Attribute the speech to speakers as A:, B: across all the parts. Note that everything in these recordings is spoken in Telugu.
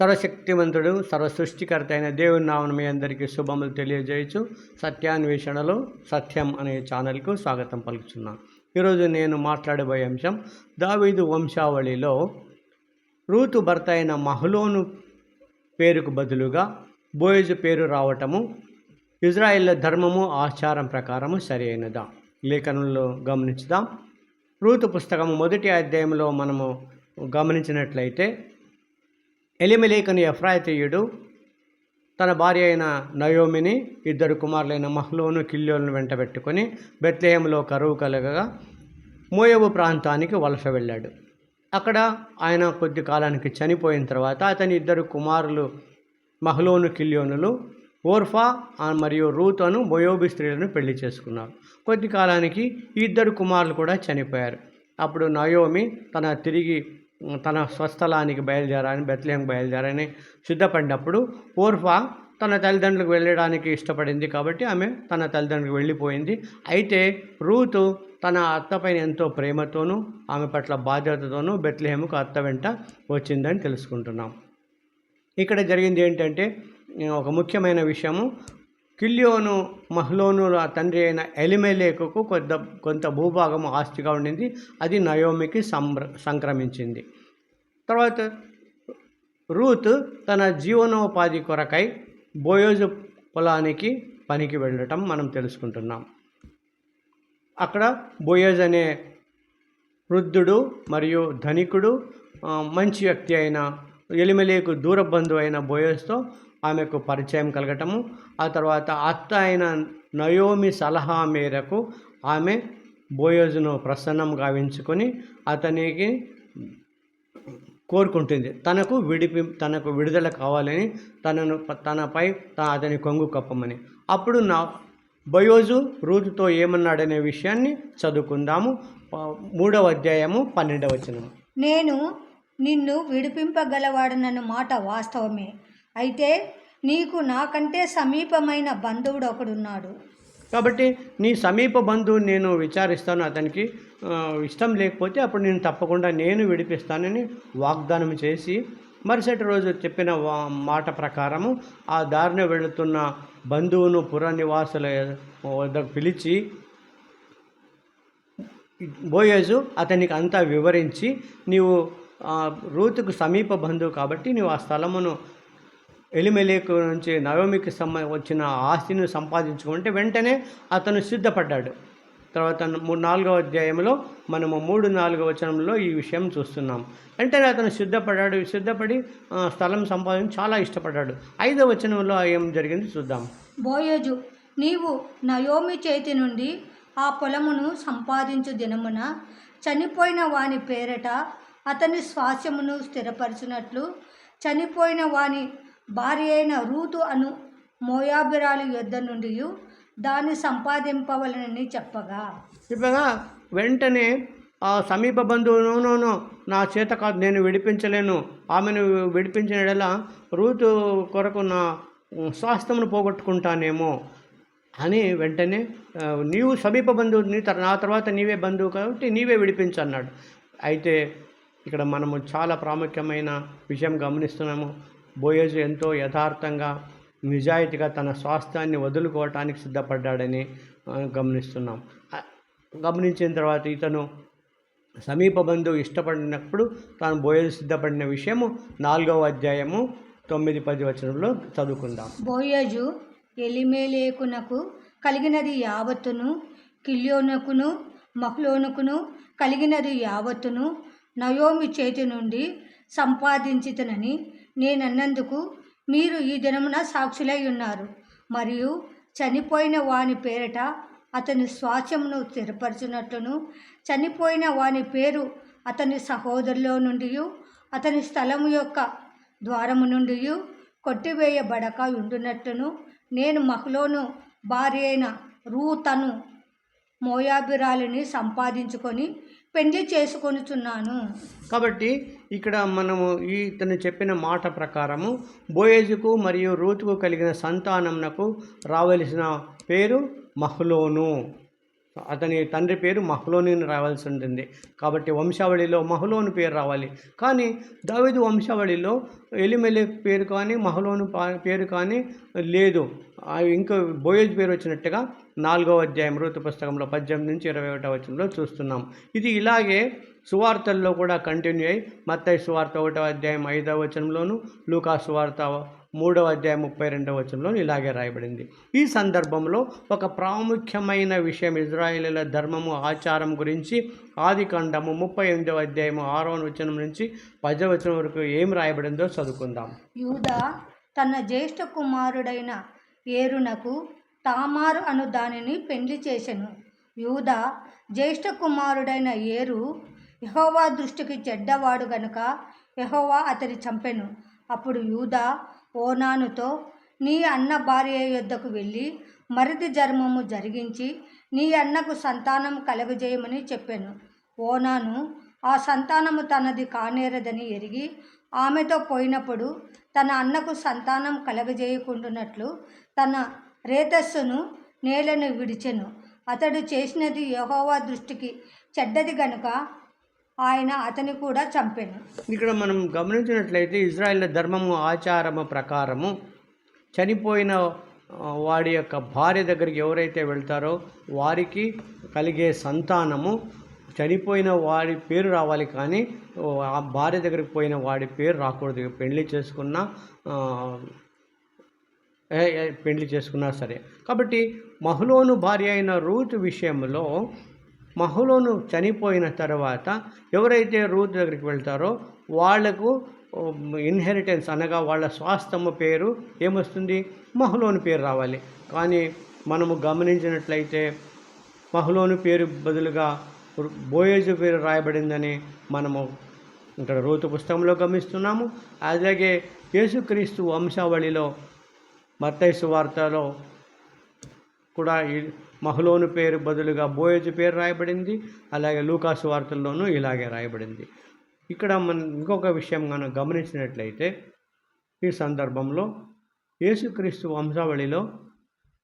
A: సర్వశక్తివంతుడు సర్వసృష్టికర్త అయిన దేవుని నామను మీ అందరికీ శుభములు తెలియజేయచ్చు సత్యాన్వేషణలో సత్యం అనే ఛానల్కు స్వాగతం పలుకుతున్నాను ఈరోజు నేను మాట్లాడబోయే అంశం దావీదు వంశావళిలో రూతు భర్త అయిన మహలోను పేరుకు బదులుగా బోయజు పేరు రావటము ఇజ్రాయిల్ ధర్మము ఆచారం ప్రకారము సరైనదా లేఖనంలో గమనించుదాం. రూతు పుస్తకము మొదటి అధ్యాయంలో మనము గమనించినట్లయితే ఎలిమెలేకని ఎఫ్రాయితీయుడు తన భార్య అయిన నయోమిని ఇద్దరు కుమారులైన మహ్లోను కిల్యోలను వెంటబెట్టుకొని బెత్లేహంలో కరువు కలగగా మోయబు ప్రాంతానికి వలస వెళ్ళాడు. అక్కడ ఆయన కొద్ది కాలానికి చనిపోయిన తర్వాత అతని ఇద్దరు కుమారులు మహ్లోను కిల్యోనులు ఓర్ఫా మరియు రూతను మొయోబి స్త్రీలను పెళ్ళి చేసుకున్నారు. కొద్ది కాలానికి ఈ ఇద్దరు కుమారులు కూడా చనిపోయారు. అప్పుడు నయోమి తన తిరిగి తన స్వస్థలానికి బయలుదేరాని బెత్లెహం బయలుదేరని సిద్ధపడినప్పుడు ఓర్ఫా తన తల్లిదండ్రులకు వెళ్ళడానికి ఇష్టపడింది కాబట్టి ఆమె తన తల్లిదండ్రులకు వెళ్ళిపోయింది. అయితే రూతు తన అత్త పైన ఎంతో ప్రేమతోనూ ఆమె పట్ల బాధ్యతతోనూ బెత్లెహేముకు అత్త వెంట వచ్చిందని తెలుసుకుంటున్నాం. ఇక్కడ జరిగింది ఏంటంటే ఒక ముఖ్యమైన విషయము కిల్యోను మహ్లోనుల తండ్రి అయిన ఎలిమెలేకుకు కొంత కొంత భూభాగం ఆస్తిగా ఉండింది. అది నయోమికి సంబ్ర సంక్రమించింది. తర్వాత రూత్ తన జీవనోపాధి కొరకై బోయోజు పొలానికి పనికి వెళ్ళటం మనం తెలుసుకుంటున్నాం. అక్కడ బోయోజ్ అనే వృద్ధుడు మరియు ధనికుడు మంచి వ్యక్తి అయిన ఎలిమెలేకు దూర బంధువు అయిన బోయోస్తో ఆమెకు పరిచయం కలగటము. ఆ తర్వాత అత్త అయిన నయోమి సలహా మేరకు ఆమె బోయోజును ప్రసన్నం గావించుకొని అతనికి కోరుకుంటుంది. తనకు విడిపి తనకు విడుదల కావాలని తనను తనపై అతని కొంగు కప్పమని. అప్పుడు నా బయోజు రూతుతో ఏమన్నాడనే విషయాన్ని చదువుకుందాము. మూడవ అధ్యాయము పన్నెండవ వచనం
B: నేను నిన్ను విడిపింపగలవాడనన్న మాట వాస్తవమే. అయితే నీకు నాకంటే సమీపమైన బంధువుడు ఒకడున్నాడు.
A: కాబట్టి నీ సమీప బంధువు నేను విచారిస్తాను. అతనికి ఇష్టం లేకపోతే అప్పుడు నేను తప్పకుండా నేను విడిపిస్తానని వాగ్దానం చేసి మరుసటి రోజు చెప్పిన మాట ప్రకారము ఆ దారిన వెళుతున్న బంధువును పుర నివాసుల వద్దకు పిలిచి బోయేజు అతనికి అంతా వివరించి నీవు రూతుకు సమీప బంధువు కాబట్టి నీవు ఆ స్థలమును ఎలిమెలేకు నుంచి నవమికి సంబ వచ్చిన ఆస్తిని సంపాదించుకుంటే వెంటనే అతను సిద్ధపడ్డాడు. తర్వాత మూడు నాలుగవ అధ్యాయంలో మనము మూడు నాలుగవ వచనంలో ఈ విషయం చూస్తున్నాం. వెంటనే అతను సిద్ధపడ్డాడు. సిద్ధపడి స్థలం సంపాదించి చాలా ఇష్టపడ్డాడు. ఐదవ వచనంలో ఏం జరిగింది చూద్దాం.
B: బోయోజు నీవు నయోమి చేతి నుండి ఆ పొలమును సంపాదించు దినమున చనిపోయిన వాని పేరట అతని స్వాస్యమును స్థిరపరిచినట్లు చనిపోయిన వాని భార్య అయిన రూతు అను మోయాబిరాలు యుద్ధ నుండి దాన్ని సంపాదింపవలనని చెప్పగా.
A: చెప్పగా వెంటనే ఆ సమీప బంధువును నా చేత కాదు నేను విడిపించలేను. ఆమెను విడిపించిన ఎడల రూతు కొరకు నా స్వాస్థ్యమును పోగొట్టుకుంటానేమో అని వెంటనే నీవు సమీప బంధువు నీ నా తర్వాత నీవే బంధువు కాబట్టి నీవే విడిపించన్నాడు అయితే ఇక్కడ మనము చాలా ప్రాముఖ్యమైన విషయం గమనిస్తున్నాము. బోయేజు ఎంతో యథార్థంగా నిజాయితీగా తన స్వాస్థ్యాన్ని వదులుకోవటానికి సిద్ధపడ్డాడని గమనిస్తున్నాం. గమనించిన తర్వాత ఇతను సమీప బంధువు ఇష్టపడినప్పుడు తాను బోయేజు సిద్ధపడిన విషయము నాలుగవ అధ్యాయము తొమ్మిది పది వచనంలో చదువుకుందాం.
B: బోయజు ఎలిమేలేకునకు కలిగినది యావత్తును కిల్యోనకును మహ్లోనుకును కలిగినది యావత్తును నయోమి చేతి నుండి సంపాదించితనని నేనన్నందుకు మీరు ఈ దినమున సాక్షులై ఉన్నారు. మరియు చనిపోయిన వాని పేరట అతని స్వాస్యమును స్థిరపరచునట్లును చనిపోయిన వాని పేరు అతని సహోదరులో నుండి అతని స్థలము యొక్క ద్వారము నుండి కొట్టివేయబడక ఉండునట్లును నేను మహ్లోను భార్య అయిన రూతను మోయాబిరాలిని సంపాదించుకొని పెండ్లి చేసుకొనుచున్నాను.
A: కాబట్టి ఇక్కడ మనము ఈ ఇతను చెప్పిన మాట ప్రకారము బోయేజుకు మరియు రూతుకు కలిగిన సంతానమునకు రావలసిన పేరు మహ్లోను. అతని తండ్రి పేరు మహ్లోని రావాల్సి ఉంటుంది. కాబట్టి వంశావళిలో మహలోను పేరు రావాలి. కానీ దావిదు వంశావళిలో ఎలిమెలి పేరు కానీ మహలోను పా- పేరు కానీ లేదు. ఇంకా ఇంకో బోయేజ్ పేరు వచ్చినట్టుగా నాలుగవ అధ్యాయం ఋతు పుస్తకంలో పద్దెనిమిది నుంచి ఇరవై ఒకటో వచనంలో చూస్తున్నాం. ఇది ఇలాగే సువార్తల్లో కూడా కంటిన్యూ అయ్యి మత్తయ్య సువార్త ఒకటో అధ్యాయం ఐదవ వచనంలోను లూకా సువార్త మూడవ అధ్యాయం ముప్పై రెండవ వచనంలో ఇలాగే రాయబడింది. ఈ సందర్భంలో ఒక ప్రాముఖ్యమైన విషయం ఇజ్రాయేలీల ధర్మము ఆచారం గురించి ఆది కాండము ముప్పై ఎనిమిదవ అధ్యాయము ఆరో వచనం నుంచి పదవ వచనం వరకు ఏం రాయబడిందో చదువుకుందాం.
B: యూదా తన జ్యేష్ఠ కుమారుడైన ఏరునకు తామారు అను దానిని పెండ్లి చేసెను. యూదా జ్యేష్ఠ కుమారుడైన ఏరు యెహోవా దృష్టికి చెడ్డవాడు గనుక యహోవా అతని చంపెను. అప్పుడు యూదా ఓనానుతో నీ అన్న భార్య యొద్దకు వెళ్ళి మరిది జర్మము జరిగించి నీ అన్నకు సంతానం కలగజేయమని చెప్పాను. ఓనాను ఆ సంతానము తనది కానేరదని ఎరిగి ఆమెతో పోయినప్పుడు తన అన్నకు సంతానం కలగజేయకుండునట్లు తన రేతస్సును నేలను విడిచెను. అతడు చేసినది యహోవా దృష్టికి చెడ్డది గనుక ఆయన అతని కూడా చంపెను.
A: ఇక్కడ మనం గమనించినట్లయితే ఇజ్రాయెల్ ధర్మము ఆచారము ప్రకారము చనిపోయిన వాడి యొక్క భార్య దగ్గరికి ఎవరైతే వెళ్తారో వారికి కలిగే సంతానము. చనిపోయిన వాడి పేరు రావాలి కానీ ఆ భార్య దగ్గరికి పోయిన వాడి పేరు రాకూడదు. పెళ్ళి చేసుకున్న ఏ- పెళ్ళి చేసుకున్నా సరే. కాబట్టి మహులోను భార్య అయిన రూత్ విషయంలో మహులోను చనిపోయిన తర్వాత ఎవరైతే రూత్ దగ్గరికి వెళ్తారో వాళ్ళకు ఇన్హెరిటెన్స్ అనగా వాళ్ళ స్వాస్థ్యము పేరు ఏమొస్తుంది? మహులోని పేరు రావాలి. కానీ మనము గమనించినట్లయితే మహులోను పేరు బదులుగా బోయేజు పేరు రాయబడిందని మనము ఇక్కడ రూతు పుస్తకంలో గమనిస్తున్నాము. అలాగే యేసుక్రీస్తు వంశావళిలో మత్తైసు వార్తలో కూడా మహలోను పేరు బదులుగా బోయజు పేరు రాయబడింది. అలాగే లూకాసు వార్తల్లోనూ ఇలాగే రాయబడింది. ఇక్కడ మనం ఇంకొక విషయం మనం గమనించినట్లయితే ఈ సందర్భంలో యేసుక్రీస్తు వంశావళిలో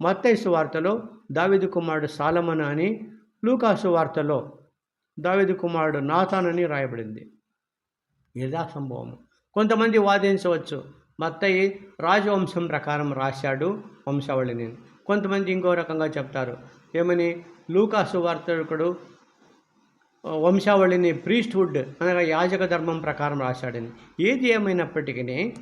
A: మత్తైసు వార్తలో దావిదు కుమారుడు సాలమన్ అని లూకాసు వార్తలో దావిదు కుమారుడు నాథాన్ అని రాయబడింది. యథా సంభవం కొంతమంది వాదించవచ్చు. మత్తయి రాజవంశం ప్రకారం రాశాడు వంశావళిని. కొంతమంది ఇంకో రకంగా చెప్తారు. ఏమని? లూకాసు వార్తకుడు వంశావళిని ప్రీస్ట్హుడ్ అనగా యాజక ధర్మం ప్రకారం రాశాడని. ఏది ఏమైనప్పటికీ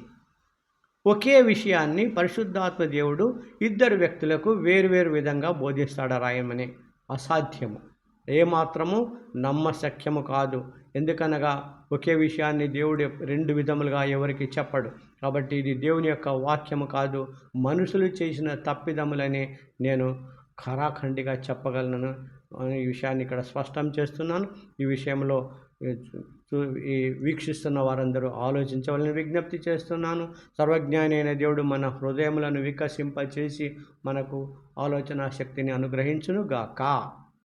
A: ఒకే విషయాన్ని పరిశుద్ధాత్మ దేవుడు ఇద్దరు వ్యక్తులకు వేరువేరు విధంగా బోధిస్తాడా రాయమని. అసాధ్యము. ఏమాత్రము నమ్మశక్యము కాదు. ఎందుకనగా ఒకే విషయాన్ని దేవుడు రెండు విధములుగా ఎవరికి చెప్పడు. కాబట్టి ఇది దేవుని యొక్క వాక్యము కాదు. మనుషులు చేసిన తప్పిదములని నేను ఖరాఖండిగా చెప్పగలను ఈ విషయాన్ని ఇక్కడ స్పష్టం చేస్తున్నాను. ఈ విషయంలో ఈ వీక్షిస్తున్న వారందరూ ఆలోచించవాలని విజ్ఞప్తి చేస్తున్నాను. సర్వజ్ఞాని అయిన దేవుడు మన హృదయములను వికసింపచేసి మనకు ఆలోచన శక్తిని అనుగ్రహించునుగాక.